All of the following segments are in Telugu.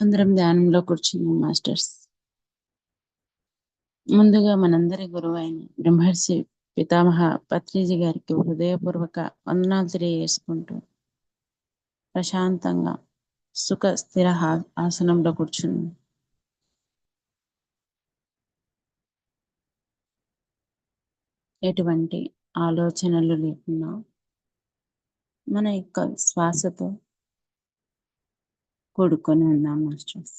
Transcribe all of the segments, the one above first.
అందరం ధ్యానంలో కూర్చున్నాం మాస్టర్స్. ముందుగా మనందరి గురువు అయిన బ్రహ్మర్షి పితామహ పత్రిజీ గారికి హృదయపూర్వక వందనాలు తెలియజేసుకుంటూ ప్రశాంతంగా సుఖ స్థిర ఆసనంలో కూర్చున్నాం. ఎటువంటి ఆలోచనలు లేకుండా మన యొక్క శ్వాసతో కూడుకొని ఉందాం మాస్టర్స్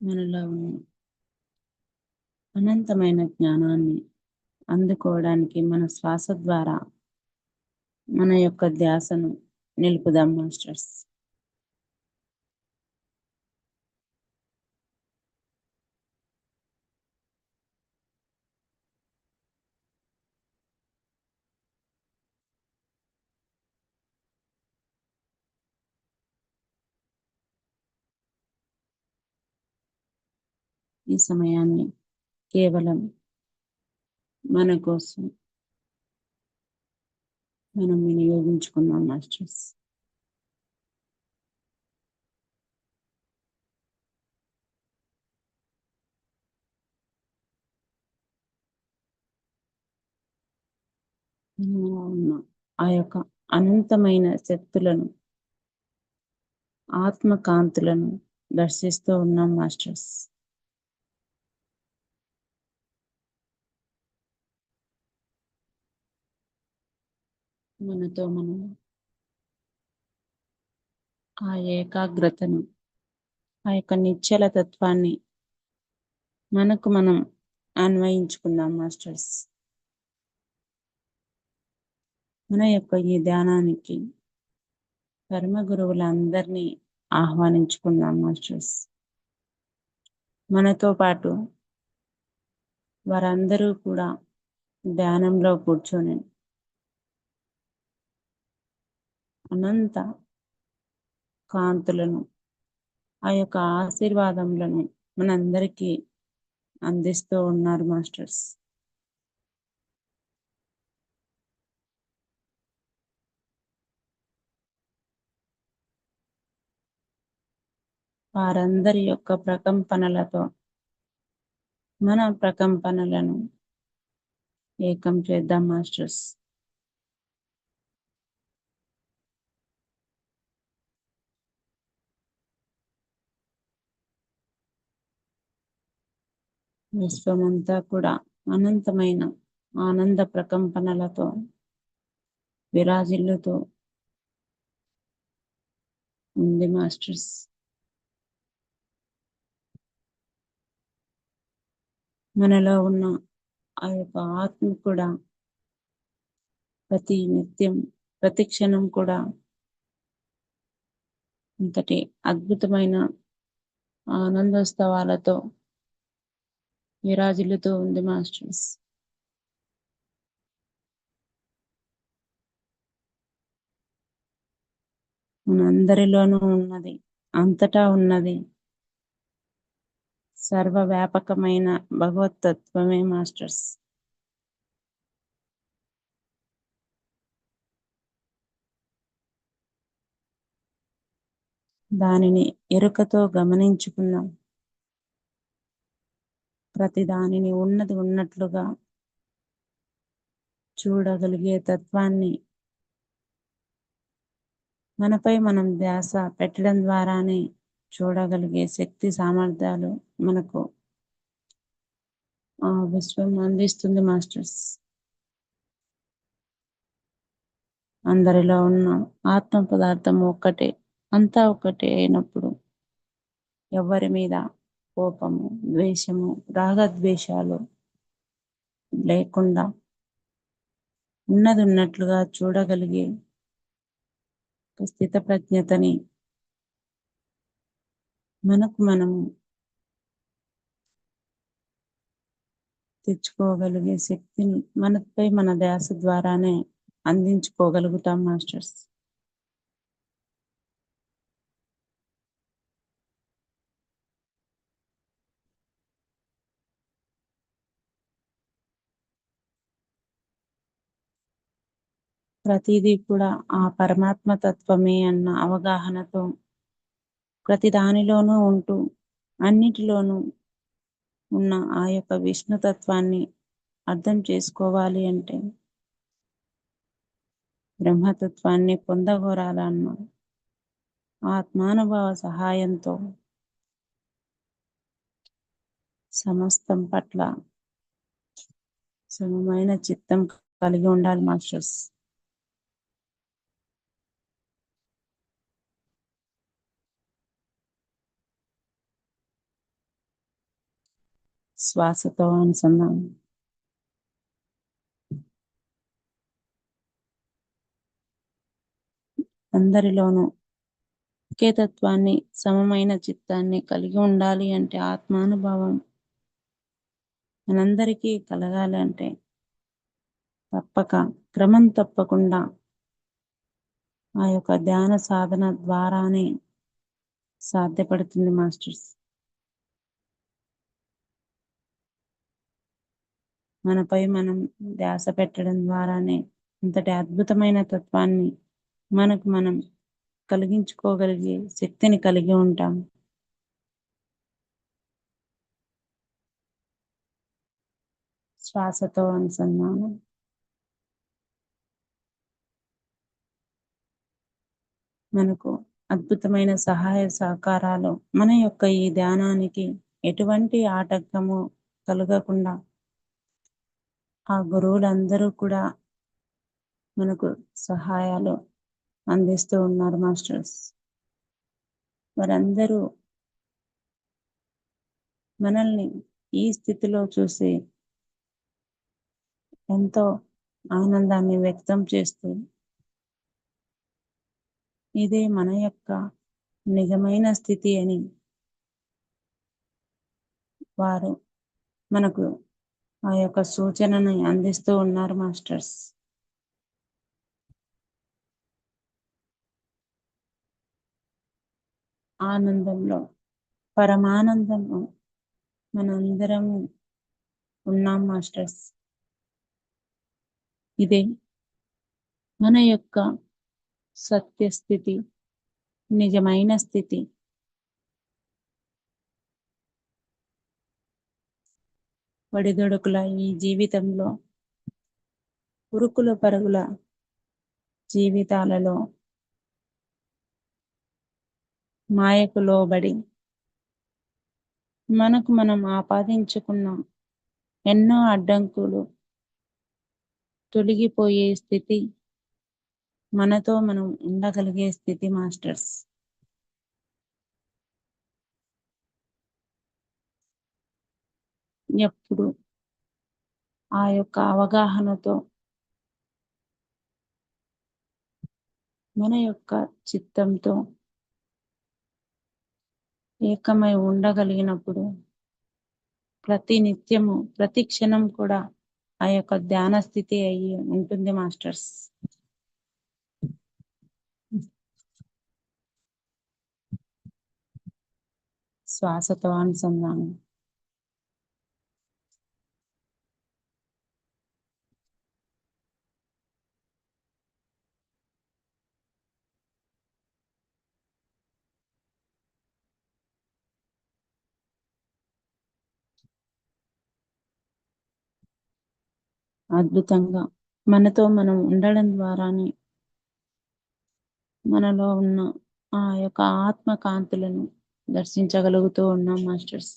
మనలో ఉన్న అనంతమైన జ్ఞానాన్ని అందుకోవడానికి మన శ్వాస ద్వారా మన యొక్క ధ్యాసను నిలుపుదాం మాస్టర్స్ ఈ సమయాన్ని కేవలం మన కోసం మనం వినియోగించుకున్నాం మాస్టర్స్. ఉన్న ఆ యొక్క అనంతమైన శక్తులను ఆత్మకాంతులను దర్శిస్తూ ఉన్నాం మాస్టర్స్. మనతో మనం ఆ ఏకాగ్రతను ఆ యొక్క నిశ్చల తత్వాన్ని మనకు మనం అన్వయించుకుందాం మాస్టర్స్. మన యొక్క ఈ ధ్యానానికి కర్మ గురువులందరినీ ఆహ్వానించుకుందాం మాస్టర్స్. మనతో పాటు వారందరూ కూడా ధ్యానంలో కూర్చొని అనంత కాంతులను ఆ యొక్క ఆశీర్వాదములను మనందరికీ అందిస్తూ ఉన్నారు మాస్టర్స్. వారందరి యొక్క ప్రకంపనలతో మన ప్రకంపనలను ఏకం చేద్దాం మాస్టర్స్. విశ్వమంతా కూడా అనంతమైన ఆనంద ప్రకంపనలతో విరాజిల్లుతూ ఉంది మాస్టర్స్. మనలో ఉన్న ఆ యొక్క ఆత్మ కూడా ప్రతి నిత్యం ప్రతి క్షణం కూడా ఇంతటి అద్భుతమైన ఆనందోత్సవాలతో విరాజిల్లుతూ ఉంది మాస్టర్స్. మనందరిలోనూ ఉన్నది అంతటా ఉన్నది. సర్వవ్యాపకమైన భగవతత్వమే మాస్టర్స్. దానిని ఎరుకతో గమనించుకున్నాం ప్రతి దానిని ఉన్నది ఉన్నట్లుగా చూడగలిగే తత్వాన్ని మనపై మనం ధ్యాస పెట్టడం ద్వారానే చూడగలిగే శక్తి సామర్థ్యాలు మనకు ఆ విశ్వం అందిస్తుంది మాస్టర్స్. అందరిలో ఉన్న ఆత్మ పదార్థం ఒక్కటే అంతా ఒకటే అయినప్పుడు ఎవరి మీద కోపము ద్వేషము రాగద్వేషాలు లేకుండా ఉన్నది ఉన్నట్లుగా చూడగలిగే స్థిత ప్రజ్ఞతని మనకు మనము తెచ్చుకోగలిగే శక్తిని మనపై మన ధ్యాస ద్వారానే అందించుకోగలుగుతాం మాస్టర్స్. ప్రతిదీ కూడా ఆ పరమాత్మ తత్వమే అన్న అవగాహనతో ప్రతి దానిలోనూ ఉంటూ అన్నిటిలోనూ ఉన్న ఆ యొక్క విష్ణుతత్వాన్ని అర్థం చేసుకోవాలి అంటే బ్రహ్మతత్వాన్ని పొందగోరాలన్న ఆత్మానుభవ సహాయంతో సమస్తం పట్ల సమమైన చిత్తం కలిగి ఉండాలి మాస్టర్స్. శ్వాసతో అనుసంధానం. అందరిలోనూ ఒకేతత్వాన్ని సమమైన చిత్తాన్ని కలిగి ఉండాలి అంటే ఆత్మానుభవం. మనందరికీ కలగాలి అంటే తప్పక క్రమం తప్పకుండా ఆ యొక్క ధ్యాన సాధన ద్వారానే సాధ్యపడుతుంది మాస్టర్స్. మనపై మనం ధ్యాస పెట్టడం ద్వారానే ఇంతటి అద్భుతమైన తత్వాన్ని మనకు మనం కలిగించుకోగలిగే శక్తిని కలిగి ఉంటాం. శ్వాసతో అనుసంధానం. మనకు అద్భుతమైన సహాయ సహకారాలు మన యొక్క ఈ ధ్యానానికి ఎటువంటి ఆటంకము కలగకుండా ఆ గురువులందరూ కూడా మనకు సహాయాలు అందిస్తూ ఉన్నారు మాస్టర్స్. వారందరూ మనల్ని ఈ స్థితిలో చూసి ఎంతో ఆనందాన్ని వ్యక్తం చేస్తూ ఇదే మన యొక్క నిజమైన స్థితి అని వారు మనకు ఆ యొక్క సూచనని అందిస్తూ ఉన్నారు మాస్టర్స్. ఆనందంలో పరమానందంలో మనందరము ఉన్నాం మాస్టర్స్. ఇదే మన యొక్క సత్యస్థితి నిజమైన స్థితి వడిదొడుకుల ఈ జీవితంలో? ఉరుకుల పరుగుల జీవితాలలో మాయకు లోబడి మనకు మనం ఆపాదించుకున్న ఎన్నో అడ్డంకులు తొలగిపోయే స్థితి మనతో మనం ఉండగలిగే స్థితి మాస్టర్స్. ఎప్పుడు ఆ యొక్క అవగాహనతో మన యొక్క చిత్తంతో ఏకమై ఉండగలిగినప్పుడు ప్రతి నిత్యము ప్రతి క్షణం కూడా ఆ యొక్క ధ్యాన స్థితి అయ్యి ఉంటుంది మాస్టర్స్. శ్వాసతో అనుసంధానం అద్భుతంగా మనతో మనం ఉండడం ద్వారానే మనలో ఉన్న ఆ యొక్క ఆత్మ కాంతులను దర్శించగలుగుతూ ఉన్నాం మాస్టర్స్.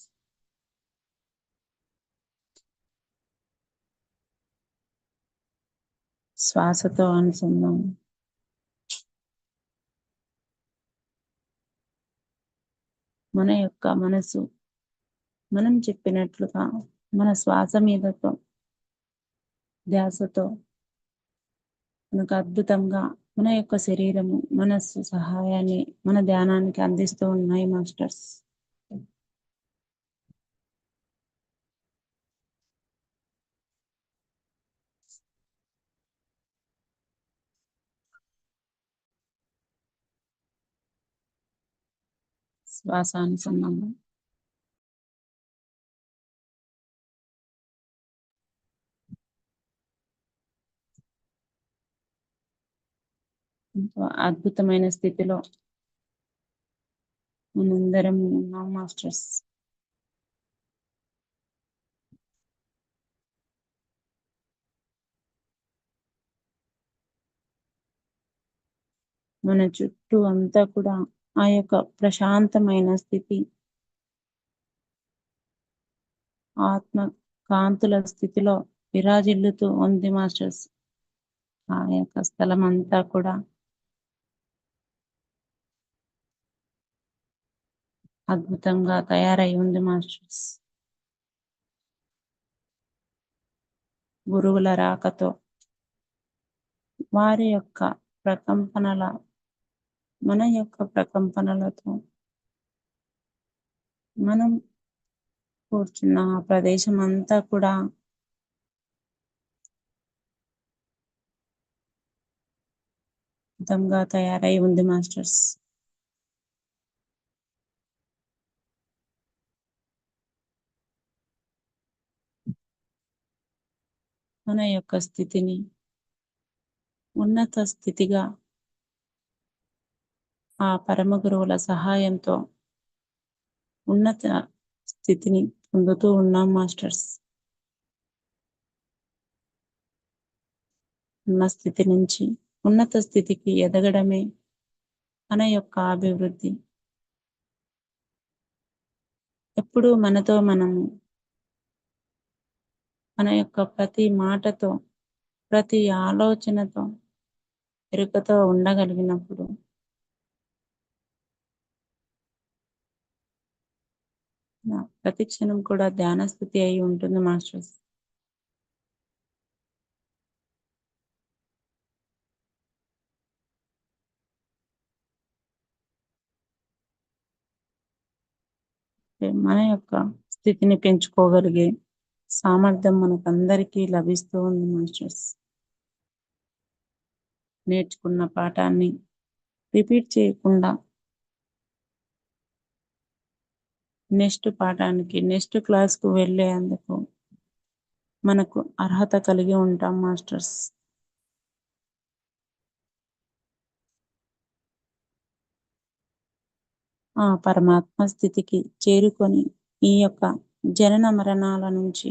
శ్వాసతో అనుసంధానం. మన యొక్క మనసు మనం చెప్పినట్లుగా మన శ్వాస మీదతో ధ్యాసతో మనకు అద్భుతంగా మన యొక్క శరీరము మనస్సు సహాయాన్ని మన ధ్యానానికి అందిస్తూ ఉన్నాయి మాస్టర్స్. శ్వాసానుసంధానం. ఎంతో అద్భుతమైన స్థితిలో మనందరం ఉన్నాం మాస్టర్స్. మన చుట్టూ అంతా కూడా ఆ యొక్క ప్రశాంతమైన స్థితి ఆత్మ కాంతుల స్థితిలో విరాజిల్లుతూ ఉంది మాస్టర్స్. ఆ యొక్క స్థలం అంతా కూడా అద్భుతంగా తయారై ఉంది మాస్టర్స్. గురువుల రాకతో వారి యొక్క ప్రకంపనల మన యొక్క ప్రకంపనలతో మనం కూర్చున్న ఆ ప్రదేశం అంతా కూడా అద్భుతంగా తయారై ఉంది మాస్టర్స్. మన యొక్క స్థితిని ఉన్నత స్థితిగా ఆ పరమ గురువుల సహాయంతో ఉన్నత స్థితిని పొందుతూ ఉన్నాం మాస్టర్స్. ఉన్న స్థితి నుంచి ఉన్నత స్థితికి ఎదగడమే మన యొక్క అభివృద్ధి. ఎప్పుడు మనతో మనము మన యొక్క ప్రతి మాటతో ప్రతి ఆలోచనతో ఎరుకతో ఉండగలిగినప్పుడు. ప్రతి క్షణం కూడా ధ్యాన స్థితి అయి ఉంటుంది మాస్టర్స్. మన యొక్క స్థితిని పెంచుకోగలిగే సామర్థ్యం మనకందరికీ లభిస్తూ ఉంది మాస్టర్స్. నేర్చుకున్న పాఠాన్ని రిపీట్ చేయకుండా నెక్స్ట్ పాఠానికి నెక్స్ట్ క్లాస్కు వెళ్ళేందుకు మనకు అర్హత కలిగి ఉంటాం మాస్టర్స్. ఆ పరమాత్మ స్థితికి చేరుకొని ఈ యొక్క జనన మరణాల నుంచి.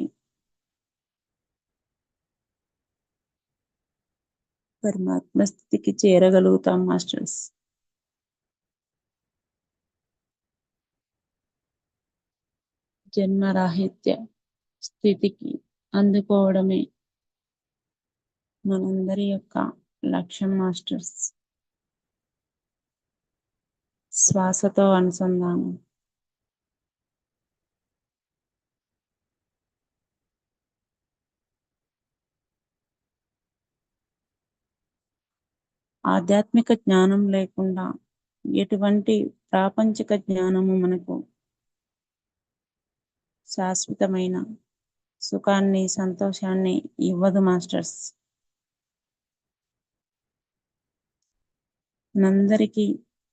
పరమాత్మ స్థితికి చేరగలుగుతాం మాస్టర్స్. జన్మరాహిత్య స్థితికి అందుకోవడమే మనందరి యొక్క లక్ష్యం మాస్టర్స్. శ్వాసతో అనుసంధానం. ఆధ్యాత్మిక జ్ఞానం లేకుండా ఎటువంటి ప్రాపంచిక జ్ఞానము మనకు శాశ్వతమైన సుఖాన్ని సంతోషాన్ని ఇవ్వదు మాస్టర్స్. మనందరికీ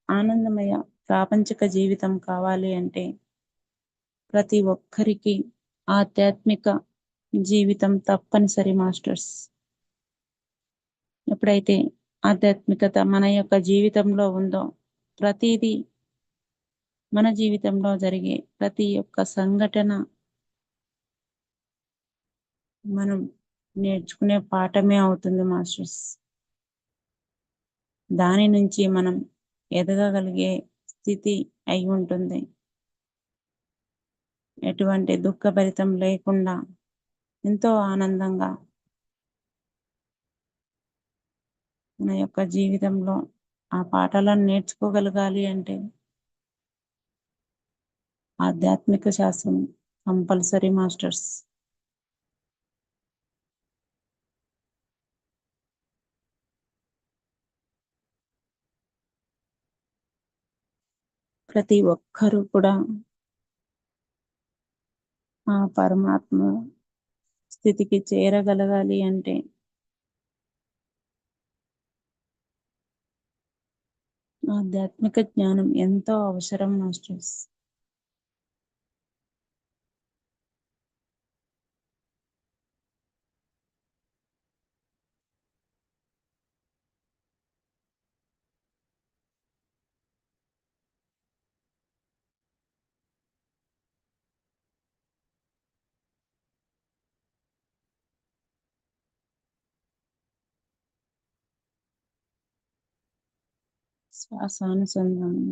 ఆనందమయ ప్రాపంచిక జీవితం కావాలి అంటే ప్రతి ఒక్కరికి ఆధ్యాత్మిక జీవితం తప్పనిసరి మాస్టర్స్. ఎప్పుడైతే ఆధ్యాత్మికత మన యొక్క జీవితంలో ఉందో ప్రతిదీ మన జీవితంలో జరిగే ప్రతి ఒక్క సంఘటన మనం నేర్చుకునే పాఠమే అవుతుంది మాస్టర్స్. దాని నుంచి మనం ఎదగగలిగే స్థితి అయి ఉంటుంది. ఎటువంటి దుఃఖభరితం లేకుండా ఎంతో ఆనందంగా మన యొక్క జీవితంలో ఆ పాఠాలను నేర్చుకోగలగాలి అంటే ఆధ్యాత్మిక శాస్త్రం కంపల్సరీ మాస్టర్స్. ప్రతి ఒక్కరూ కూడా ఆ పరమాత్మ స్థితికి చేరగలగాలి అంటే ఆధ్యాత్మిక జ్ఞానం ఎంతో అవసరం మాస్టర్స్. శ్వాసానుసంధానం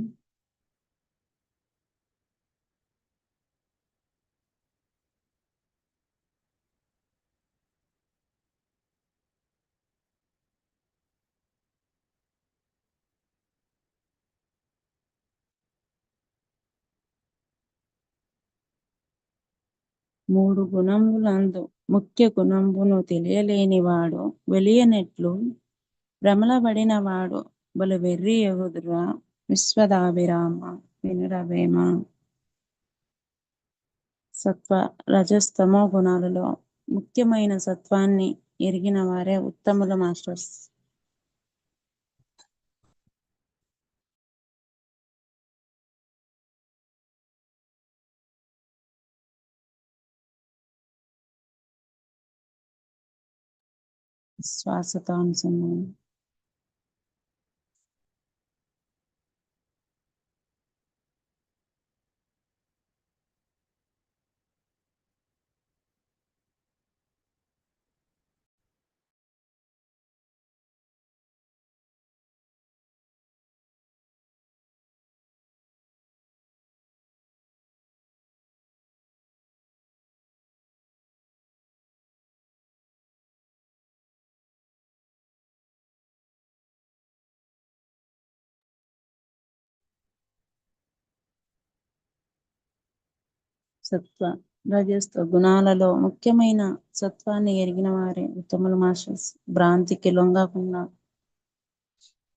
మూడు గుణములందు ముఖ్య గుణంబును తెలియలేనివాడు వెలియనెట్లు భ్రమలబడినవాడు బలు వెర్రి ఎగుదురా విశ్వదాభిరామ వినురవేమ సత్వ రజస్తమో గుణాలలో ముఖ్యమైన సత్వాన్ని ఎరిగిన వారే ఉత్తముల మాస్టర్స్. శ్వాసతో అనుసంధానం సత్వ రజస్వ గుణాలలో ముఖ్యమైన సత్వాన్ని ఎరిగిన వారే ఉత్తములు మాస్టర్స్. భ్రాంతికి లొంగకుండా.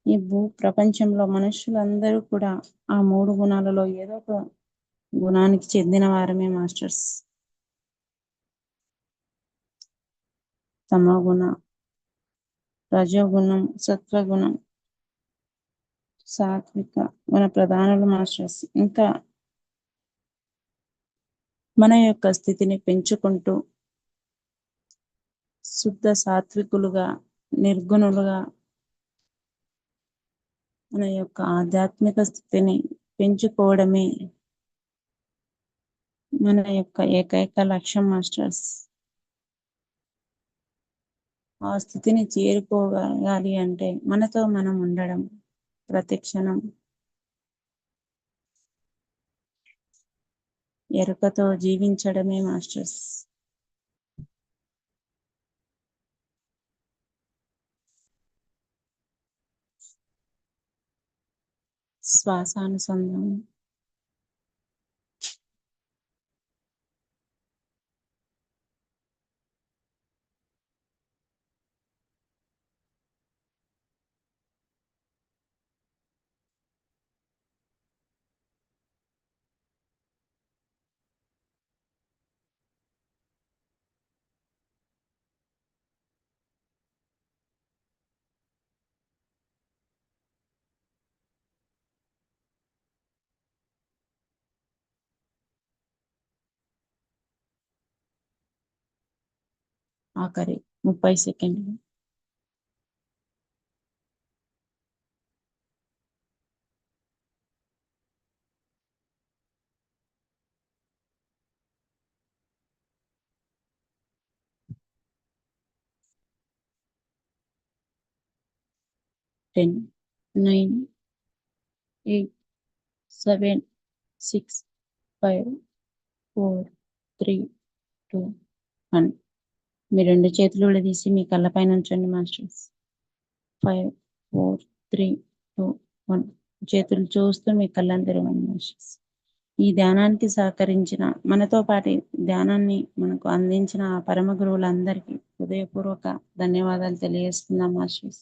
ఈ భూ ప్రపంచంలో మనుషులందరూ కూడా ఆ మూడు గుణాలలో ఏదో ఒక గుణానికి చెందిన వారమే మాస్టర్స్. తమగుణ రజోగుణం సత్వగుణం సాత్విక మన ప్రధానులు మాస్టర్స్. ఇంకా మన యొక్క స్థితిని పెంచుకుంటూ శుద్ధ సాత్వికులుగా నిర్గుణులుగా మన యొక్క ఆధ్యాత్మిక స్థితిని పెంచుకోవడమే మన యొక్క ఏకైక లక్ష్యం మాస్టర్స్. ఆ స్థితిని చేరుకోగలగాలి అంటే మనతో మనం ఉండడం ప్రతి క్షణం. ఎరుకతో జీవించడమే మాస్టర్స్. శ్వాసానుసంధానం. ఆఖరి ముప్పై సెకండ్లు ten nine eight seven six five four three two one మీ రెండు చేతులు విడదీసి మీ కళ్ళ పైన ఉంచండి masters. Five four three two one చేతులు చూస్తూ మీ కళ్ళని తెరవండి మాస్టర్స్. ఈ ధ్యానానికి సహకరించిన మనతో పాటు ధ్యానాన్ని మనకు అందించిన పరమ గురువులందరికీ హృదయపూర్వక ధన్యవాదాలు తెలియజేస్తున్నాం మాస్టర్స్.